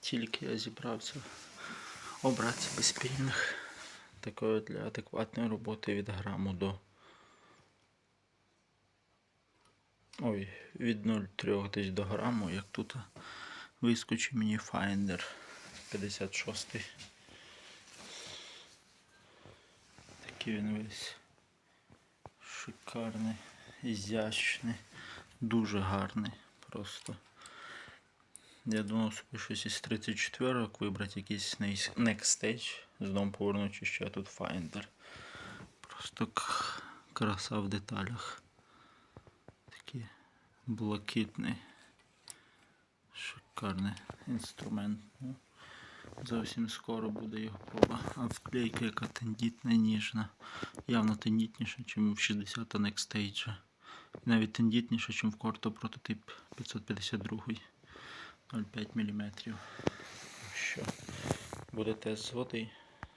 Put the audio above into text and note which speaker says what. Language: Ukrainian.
Speaker 1: Тільки я зібрався обрати собі спільних такої для адекватної роботи від граму до. Ой, від 0,3 десь до граму, як тут вискочив мені Finder 56. Такий він весь шикарний, ізящний, дуже гарний просто. Я думав собі щось із 34 вибрати якийсь Next Stage, знову повернучи ще тут Finder. Просто краса в деталях. Такий блакитний. Шикарний інструмент. Ну, зовсім скоро буде його проба. А вклейка яка тендітна, ніжна. Явно тендітніша, ніж в 60 Next Stage. Навіть тендітніша, ніж в Корто прототип 552. 0,5 мм. Що? Буде тест з води.